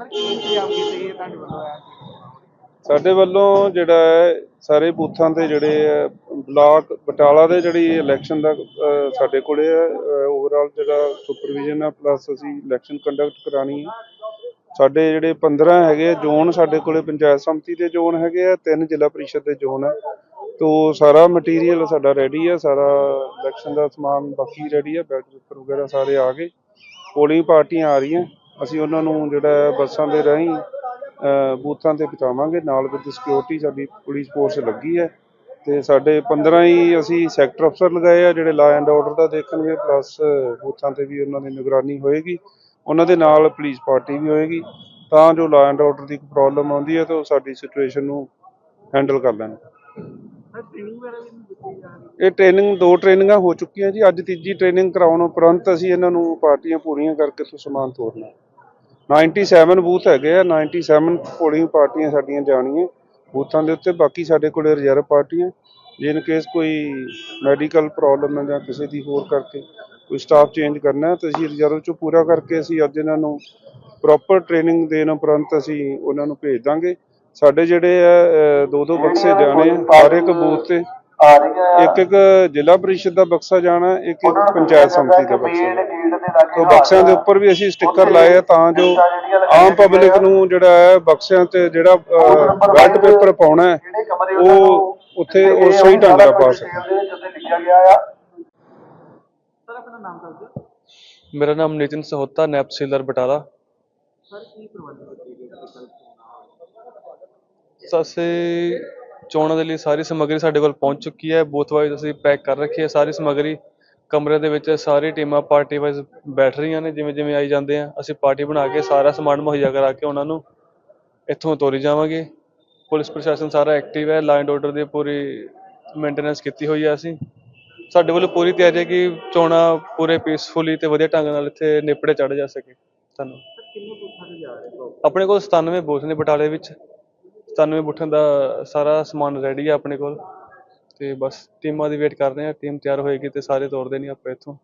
ਵੱਲੋਂ ਹੈ ਸਾਡੇ ਵੱਲੋਂ ਜਿਹੜਾ ਹੈ ਸਾਰੇ ਬੂਥਾਂ ਤੇ ਜਿਹੜੇ ਹੈ ਬਲਾਕ ਬਟਾਲਾ ਦੇ ਜਿਹੜੀ ਇਲੈਕਸ਼ਨ ਦਾ ਅਹ, ਸਾਡੇ ਕੋਲੇ ਹੈ ਓਵਰਆਲ ਜਿਹੜਾ ਸੁਪਰਵਿਜ਼ਨ ਹੈ ਪਲੱਸ ਅਸੀਂ ਇਲੈਕਸ਼ਨ ਕੰਡਕਟ ਕਰਾਣੀ ਹੈ। ਸਾਡੇ ਜਿਹੜੇ 15 ਹੈਗੇ ਜ਼ੋਨ ਸਾਡੇ ਕੋਲੇ ਪੰਚਾਇਤ ਸਮਿਤੀ ਦੇ ਜ਼ੋਨ ਹੈਗੇ ਆ ਤਿੰਨ ਜ਼ਿਲ੍ਹਾ ਪਰਿਸ਼ਦ ਦੇ ਜ਼ੋਨ ਹੈ। ਤੋ ਸਾਰਾ ਮਟੀਰੀਅਲ ਸਾਡਾ ਰੈਡੀ ਹੈ ਸਾਰਾ ਇਲੈਕਸ਼ਨ ਦਾ ਸਮਾਨ ਬਾਕੀ ਰੈਡੀ ਹੈ ਬੈਲਟ ਪੇਪਰ ਵਗੈਰਾ ਸਾਰੇ ਆ ਗਏ। ਪੋਲਿੰਗ ਪਾਰਟੀਆਂ ਆ ਰਹੀਆਂ। ਅਸੀਂ ਉਹਨਾਂ ਨੂੰ ਜਿਹੜਾ ਬੱਸਾਂ ਦੇ ਰਾਹੀਂ ਬੂਥਾਂ ਤੇ ਪਹੁੰਚਾਵਾਂਗੇ ਨਾਲ ਵਿਦ ਸਿਕਿਉਰਿਟੀ ਸਾਡੀ ਪੁਲਿਸ ਫੋਰਸ ਲੱਗੀ ਹੈ ਤੇ ਸਾਡੇ 15 ਹੀ ਅਸੀਂ ਸੈਕਟਰ ਅਫਸਰ ਲਗਾਏ ਆ, ਜਿਹੜੇ ਲਾ ਐਂਡ ਆਰਡਰ ਦਾ ਦੇਖਣਗੇ ਪਲੱਸ ਬੂਥਾਂ ਤੇ ਵੀ ਉਹਨਾਂ ਦੀ ਨਿਗਰਾਨੀ ਹੋਏਗੀ। ਉਹਨਾਂ ਦੇ ਨਾਲ ਪੁਲਿਸ ਪਾਰਟੀ ਵੀ ਹੋਏਗੀ। ਤਾਂ ਜੋ ਲਾ ਐਂਡ ਆਰਡਰ ਦੀ ਪ੍ਰੋਬਲਮ ਆਉਂਦੀ ਹੈ, ਤਾਂ ਉਹ ਸਾਡੀ ਸਿਚੁਏਸ਼ਨ ਨੂੰ ਹੈਂਡਲ ਕਰ ਲੈਣ। ਇਹ ਟ੍ਰੇਨਿੰਗ ਦੋ ਟ੍ਰੇਨਿੰਗਾਂ ਹੋ ਚੁੱਕੀਆਂ ਜੀ। ਅੱਜ ਤੀਜੀ ਟ੍ਰੇਨਿੰਗ ਕਰਾਉਣ ਉਪਰੰਤ ਅਸੀਂ ਇਹਨਾਂ ਨੂੰ ਪਾਰਟੀਆਂ ਪੂਰੀਆਂ ਕਰਕੇ ਤੋਂ ਸਮਾਨ ਤੋਰਨਾ। 97 ਬੂਥ ਹੈਗੇ ਆ 97 ਪੋਲਿੰਗ ਪਾਰਟੀਆਂ ਸਾਡੀਆਂ ਜਾਣੀਆਂ। ਬੂਥਾਂ ਦੇ ਉੱਤੇ ਬਾਕੀ ਸਾਡੇ ਕੋਲੇ ਰਿਜ਼ਰਵ ਪਾਰਟੀਆਂ ਜੇ ਇਨ ਕੇਸ ਕੋਈ ਮੈਡੀਕਲ ਪ੍ਰੋਬਲਮ ਹੈ ਜਾਂ ਕਿਸੇ ਦੀ ਹੋਰ ਕਰਕੇ ਕੋਈ ਸਟਾਫ ਚੇਂਜ ਕਰਨਾ ਹੈ ਤਾਂ ਅਸੀਂ ਰਿਜ਼ਰਵ ਚੋਂ ਪੂਰਾ ਕਰਕੇ ਅਸੀਂ ਅੱਜ ਇਹਨਾਂ ਨੂੰ ਪ੍ਰੋਪਰ ਟ੍ਰੇਨਿੰਗ ਦੇਣ ਉਪਰੰਤ ਅਸੀਂ ਉਹਨਾਂ ਨੂੰ ਭੇਜ ਦਾਂਗੇ। ਸਾਡੇ ਜਿਹੜੇ ਆ ਦੋ ਦੋ ਬਕਸੇ ਜਾਣੇ ਆ ਹਰ ਇੱਕ ਬੂਥ ਤੇ ਇੱਕ ਇੱਕ ਜ਼ਿਲ੍ਹਾ ਪਰਿਸ਼ਦ ਦਾ ਬਕਸਾ ਜਾਣਾ ਇੱਕ ਇੱਕ ਪੰਚਾਇਤ ਸਮਿਤੀ ਦਾ ਬਕਸਾ ਤੋ ਬਕਸਿਆਂ ਦੇ ਉੱਪਰ ਵੀ ਅਸੀਂ ਸਟicker ਲਾਏ ਆ ਤਾਂ ਜੋ ਆਮ ਪਬਲਿਕ ਨੂੰ ਜਿਹੜਾ ਹੈ ਬਕਸਿਆਂ ਤੇ ਜਿਹੜਾ ਬੈਲਟ ਪੇਪਰ ਪਾਉਣਾ ਹੈ ਉਹ ਉੱਥੇ ਉਹ ਸਹੀ ਢੰਗ ਨਾਲ ਪਾ ਸਕੇ ਸਰ ਆਪਣਾ ਨਾਮ ਦੱਸ ਦਿਓ ਮੇਰਾ ਨਾਮ ਨਿਤਿਨ ਸਹੋਤਾ ਨੈਬ ਸੀਲਰ ਬਟਾਲਾ। ਸਰ ਕੀ ਪ੍ਰਬੰਧ ਅਸੀਂ ਚੋਣਾਂ ਦੇ ਲਈ ਸਾਰੀ ਸਮੱਗਰੀ ਸਾਡੇ ਕੋਲ ਪਹੁੰਚ ਚੁੱਕੀ ਹੈ। ਬੂਥ ਵਾਈਜ਼ ਅਸੀਂ ਪੈਕ ਕਰ ਰੱਖੀ ਹੈ ਸਾਰੀ ਸਮੱਗਰੀ। ਕਮਰੇ ਦੇ ਵਿੱਚ ਸਾਰੀ ਟੀਮਾਂ ਪਾਰਟੀ ਵਾਈਜ਼ ਬੈਠ ਰਹੀਆਂ ਨੇ, ਜਿਵੇਂ ਜਿਵੇਂ ਆਈ ਜਾਂਦੇ ਆ, ਅਸੀਂ ਪਾਰਟੀ ਬਣਾ ਕੇ ਸਾਰਾ ਸਮਾਨ ਮੁਹੱਈਆ ਕਰਾ ਕੇ ਉਹਨਾਂ ਨੂੰ ਇੱਥੋਂ ਤੋਰੀ ਜਾਵਾਂਗੇ। ਪੁਲਿਸ ਪ੍ਰਸ਼ਾਸਨ ਸਾਰਾ ਐਕਟਿਵ ਹੈ ਲਾਈਨ ਆਰਡਰ ਦੀ ਪੂਰੀ ਮੇਨਟੇਨੈਂਸ ਕੀਤੀ ਹੋਈ ਹੈ ਅਸੀਂ। ਸਾਡੇ ਵੱਲੋਂ ਪੂਰੀ ਤਿਆਰੀ ਹੈ ਕਿ ਚੋਣਾਂ ਪੂਰੇ ਪੀਸਫੁਲੀ ਤੇ ਵਧੀਆ ਢੰਗ ਨਾਲ ਇੱਥੇ ਨਿਪੜੇ ਚੜ ਜਾ ਸਕੇ। ਧੰਨਵਾਦ। ਆਪਣੇ ਕੋਲ 97 ਬੂਥ ਨੇ ਬਟਾਲੇ ਵਿੱਚ। 97 ਬੂਥਾਂ ਦਾ ਸਾਰਾ ਸਮਾਨ ਰੈਡੀ ਹੈ ਆਪਣੇ ਕੋਲ। ਤੇ ਬਸ ਟੀਮਾਂ ਦੀ ਵੇਟ ਕਰ ਰਹੇ ਹਾਂ ਟੀਮ ਤਿਆਰ ਹੋਏਗੀ ਤੇ ਸਾਰੇ ਤੋਰਦੇ ਨਹੀਂ ਆਪਾਂ ਇੱਥੋਂ।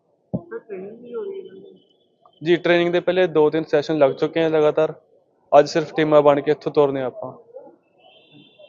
ਜੀ ਟ੍ਰੇਨਿੰਗ ਦੇ ਪਹਿਲੇ ਦੋ ਤਿੰਨ ਸੈਸ਼ਨ ਲੱਗ ਚੁੱਕੇ ਹਨ ਲਗਾਤਾਰ। ਅੱਜ ਸਿਰਫ ਟੀਮਾਂ ਬਣ ਕੇ ਇੱਥੋਂ ਤੋਰਨੇ ਆਪਾਂ।